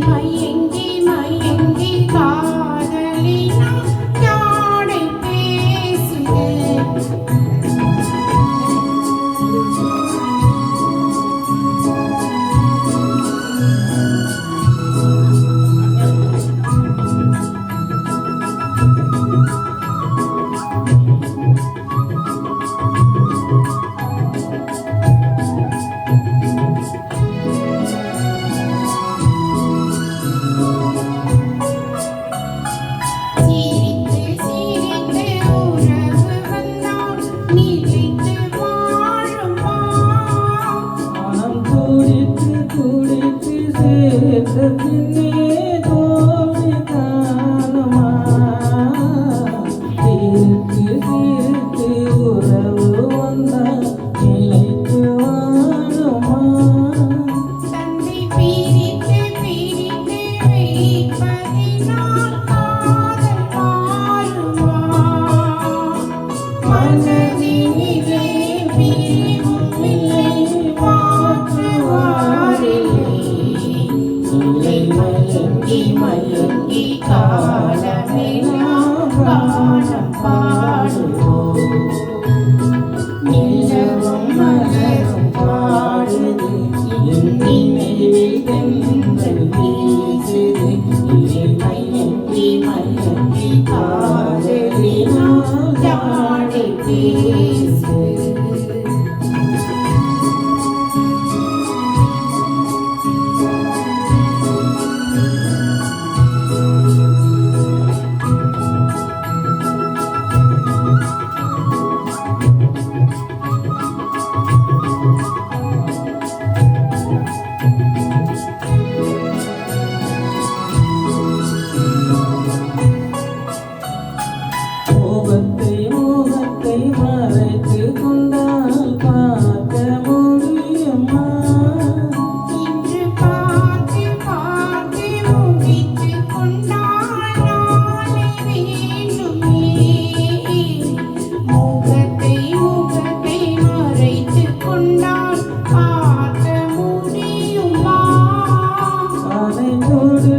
my எங்க to மயங்கி காலமெல்லாம் காலம் பாடுவோ நிலவும் மலரும் பாடுது இந்தி மெல்லில் தென்றல் வீசுது இதை மயங்கி மயங்கி காதலினால் தாடி தீ